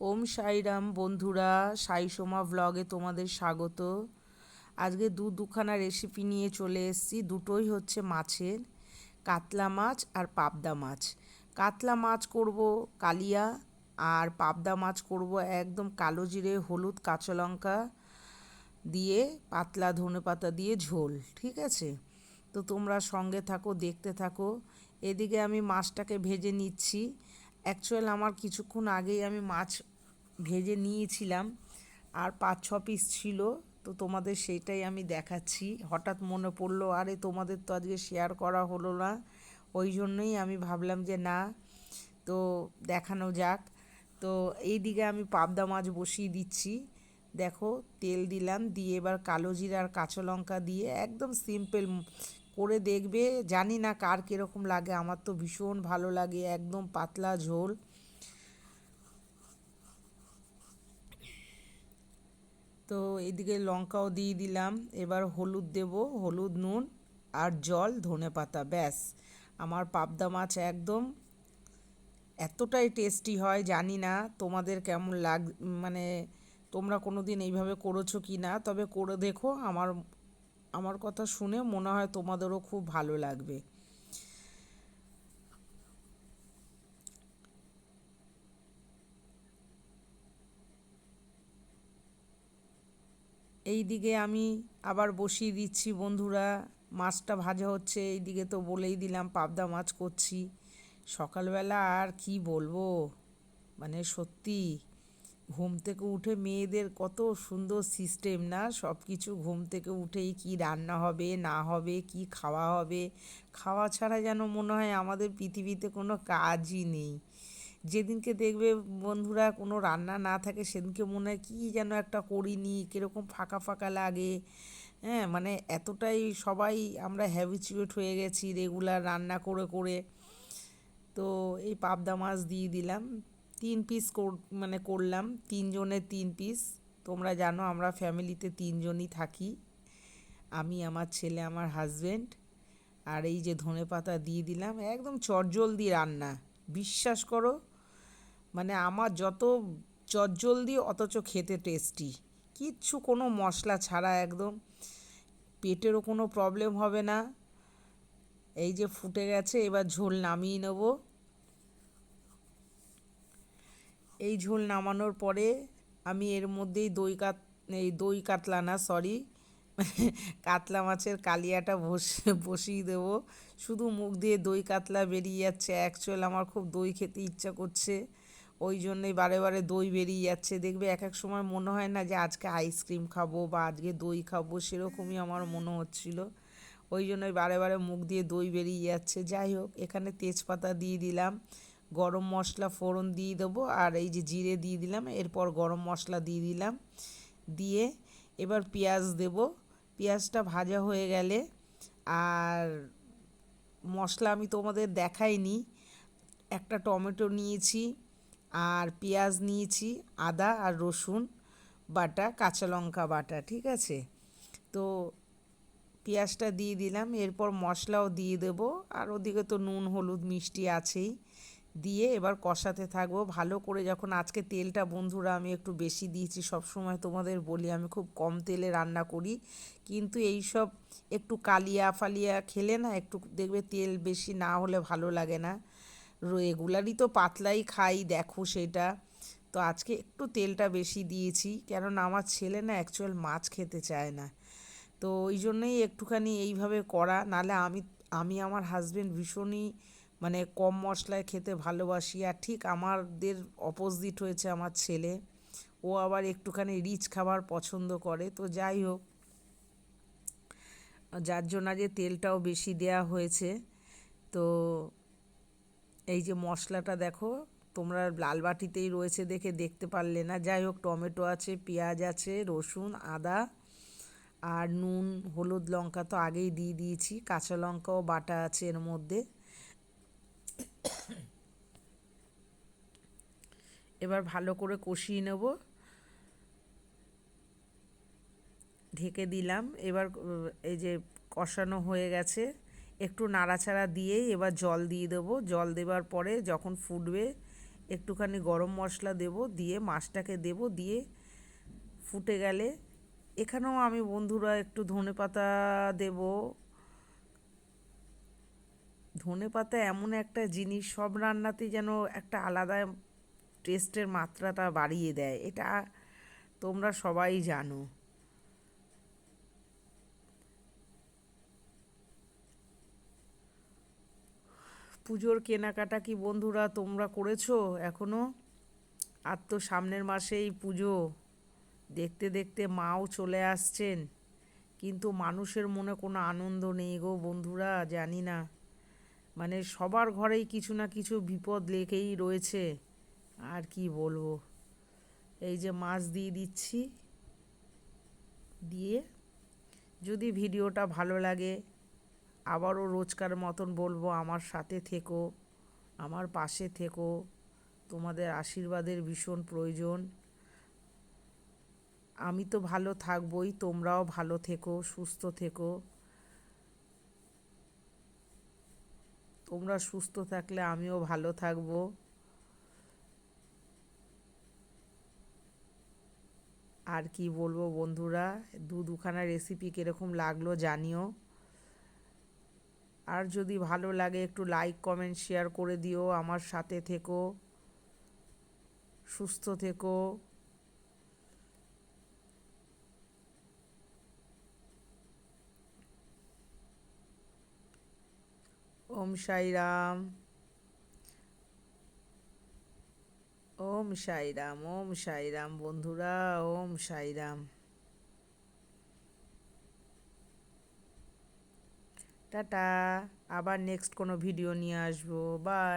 ওম সাইরাম বন্ধুরা সাই সোমা ব্লগে তোমাদের স্বাগত। আজকে দু দুখানা রেসিপি নিয়ে চলে এসেছি। দুটোই হচ্ছে মাছের, কাতলা মাছ আর পাবদা মাছ। কাতলা মাছ করব কালিয়া আর পাবদা মাছ করব একদম কালো জিরে, হলুদ, কাঁচা লঙ্কা দিয়ে পাতলা ধনে পাতা দিয়ে ঝোল, ঠিক আছে? তো তোমরা সঙ্গে থাকো, দেখতে থাকো। এদিকে আমি মাছটাকে ভেজে নিচ্ছি। অ্যাকচুয়াল আমার কিছুক্ষণ আগেই আমি মাছ ভেজে নিয়েছিলাম। আর পাঁচ, ছ পিস ছিল। তো তোমাদের সেইটাই আমি দেখাচ্ছি। হঠাৎ মনে পড়ল, আরে তোমাদের তো আজকে শেয়ার করা হলো না। ওই জন্যই আমি ভাবলাম যে না, তো দেখানো যাক। তো এই দিকে আমি পাবদা মাছ বসিয়ে দিচ্ছি। দেখো, তেল দিলাম, দিয়ে এবার কালো জিরা আর কাঁচা লঙ্কা দিয়ে একদম সিম্পল করে দেখবে। জানি না কার কীরকম লাগে, আমার তো ভীষণ ভালো লাগে, একদম পাতলা ঝোল। তো এদিকে লঙ্কাও দিয়ে দিলাম, এবার হলুদ দেব, হলুদ, নুন আর জল, ধনে পাতা, ব্যাস। আমার পাবদা মাছ একদম এতটাই টেস্টি হয়, জানি না তোমাদের কেমন লাগ মানে তোমরা কোনো দিন এইভাবে করেছ কি না? তবে করে দেখো, আমার আমার কথা শুনে মনে হয় তোমাদেরও খুব ভালো লাগবে। এই দিকে আমি আবার বসিয়ে দিচ্ছি বন্ধুরা, মাছটা ভাজা হচ্ছে এই দিকে তো বলেই দিলাম পাবদা মাছ করছি। সকালবেলা আর কি বলব? মানে সত্যি ঘুম থেকে উঠে মেয়েদের কত সুন্দর সিস্টেম না? সব কিছু ঘুম থেকে উঠেই কি রান্না হবে, না হবে, কি খাওয়া হবে? খাওয়া ছাড়া যেন মনে হয় আমাদের পৃথিবীতে কোনো কাজই নেই। যেদিনকে দেখবে বন্ধুরা কোনো রান্না না থাকে, সেদিনকে মনে হয় কী যেন একটা করিনি, কীরকম ফাঁকা ফাঁকা লাগে। হ্যাঁ মানে এতটাই সবাই আমরা হ্যাবিচুয়েট হয়ে গেছি রেগুলার রান্না করে করে। তো এই পাবদা মাছ দিয়ে দিলাম। তিন পিস মানে করলাম, তিনজনের তিন পিস তোমরা জানো আমরা ফ্যামিলিতে তিনজনই থাকি। আমি, আমার ছেলে, আমার হাজব্যান্ড আর এই যে ধনে পাতা দিয়ে দিলাম, একদম চটজলদি রান্না। বিশ্বাস করো মানে আমার যত চটজলদি, অথচ খেতে টেস্টি কিচ্ছু কোনো মশলা ছাড়া একদম। পেটেরও কোনো প্রবলেম হবে না। এই যে ফুটে গেছে, এবার ঝোল নামিয়ে নেব। এই ঝোল নামানোর পরে আমি এর মধ্যেই দই কাত, এই দই কাতলা না সরি কাতলা মাছের কালিয়াটা বসে, বসিয়ে দেবো। শুধু মুখ দিয়ে দই কাতলা বেরিয়ে যাচ্ছে। অ্যাকচুয়াল আমার খুব দই খেতে ইচ্ছা করছে। ওই জন্যই বারে বারে দই বেরিয়ে যাচ্ছে। দেখবে এক এক সময় মনে হয় না যে আজকে আইসক্রিম খাব বা আজকে দই খাব, সেরকমই আমার মনে হচ্ছিল। ওই জন্যই বারে বারে মুখ দিয়ে দই বেরিয়ে যাচ্ছে। যাই হোক, এখানে তেজপাতা দিয়ে দিলাম। গরম মশলা ফোড়ন দিয়ে দেবো আর এই যে জিরে দিয়ে দিলাম, এরপর গরম মশলা দিয়ে দিলাম, দিয়ে এবার পেঁয়াজ দেব। পেঁয়াজটা ভাজা হয়ে গেলে আর মশলা আমি তোমাদের দেখাইনি, একটা টমেটো নিয়েছি আর পেঁয়াজ নিয়েছি, আদা আর রসুন বাটা, কাঁচা লঙ্কা বাটা, ঠিক আছে? তো পেঁয়াজটা দিয়ে দিলাম, এরপর মশলাও দিয়ে দেব, আর ওদিকে তো নুন, হলুদ, মিষ্টি আছেই। দিয়ে এবার কষাতে থাকব। ভালো করে যখন আজকে তেলটা বন্ধুরা আমি একটু বেশি দিয়েছি সব সময় তোমাদের বলি আমি খুব কম তেলে রান্না করি। কিন্তু এই সব একটু কালিয়া ফালিয়া খেলে না একটু দেখবে তেল বেশি না হলে ভালো লাগে না। রেগুলারই তো পাতলাই খাই, দেখো সেটা। তো আজকে একটু তেলটা বেশি দিয়েছি, কেননা আমার ছেলে না অ্যাকচুয়াল মাছ খেতে চায় না। তো ওই জন্যই একটুখানি এইভাবে করা, নালে আমি আমি আমার হাজব্যান্ড ভীষণই মানে কম মশলায় খেতে ভালোবাসি। আর ঠিক আমাদের অপোজিট হয়েছে আমার ছেলে। ও আবার একটুখানি রিচ খাবার পছন্দ করে। তো যাই হোক, যার জন্য যে তেলটাও বেশি দেয়া হয়েছে। তো এই যে মশলাটা দেখো, তোমরা লাল বাটিতেই রয়েছে দেখে দেখতে পারলে না। যাই হোক, টমেটো আছে, পেঁয়াজ আছে, রসুন, আদা আর নুন, হলুদ লঙ্কা তো আগেই দিয়ে দিয়েছি। কাঁচা লঙ্কাও বাটা আছে এর মধ্যে। এবার ভালো করে কষিয়ে নেব। ঢেকে দিলাম। এবার এই যে কষানো হয়ে গেছে, একটু নাড়াচাড়া দিয়েই এবার জল দিয়ে দেবো। জল দেওয়ার পরে যখন ফুটবে, একটুখানি গরম মশলা দেব, দিয়ে মাছটাকে দেব, দিয়ে ফুটে গেলে। এখানেও আমি বন্ধুরা একটু ধনে পাতা দেব ধনে পাতা এমন একটা জিনিস, সব রান্নাতেই যেন একটা আলাদা টেস্টের মাত্রাটা বাড়িয়ে দেয়, এটা তোমরা সবাই জানো। পুজোর কেনাকাটা কি বন্ধুরা তোমরা করেছ এখনও? আর তো সামনের মাসেই পুজো, দেখতে দেখতে মাও চলে আসছেন, কিন্তু মানুষের মনে কোনো আনন্দ নেই গো বন্ধুরা, জানি না। মানে সবার ঘরেই কিছু না কিছু বিপদ লেগেই রয়েছে। আর কি বলব? এই যে মাছ দিয়ে দিচ্ছি। দিয়ে যদি ভিডিওটা ভালো লাগে, আবারও রোজকার মতন বলব, আমার সাথে থেকো, আমার পাশে থেকো। তোমাদের আশীর্বাদের ভীষণ প্রয়োজন। আমি তো ভালো থাকবই, তোমরাও ভালো থেকো, সুস্থ থেকো। তোমরা সুস্থ থাকলে আমিও ভালো থাকব। আর কি বলব বন্ধুরা, দু দুখানা রেসিপি কীরকম লাগল জানিও। আর যদি ভালো লাগে একটু লাইক কমেন্ট শেয়ার করে দিও। আমার সাথে থেকো, সুস্থ থেকো। ওম সাইরাম ওম সাইরাম ওম সাইরাম বন্ধুরা, ওম সাইরাম টাটা, আবার নেক্সট কোনো ভিডিও নিয়ে আসব। বাই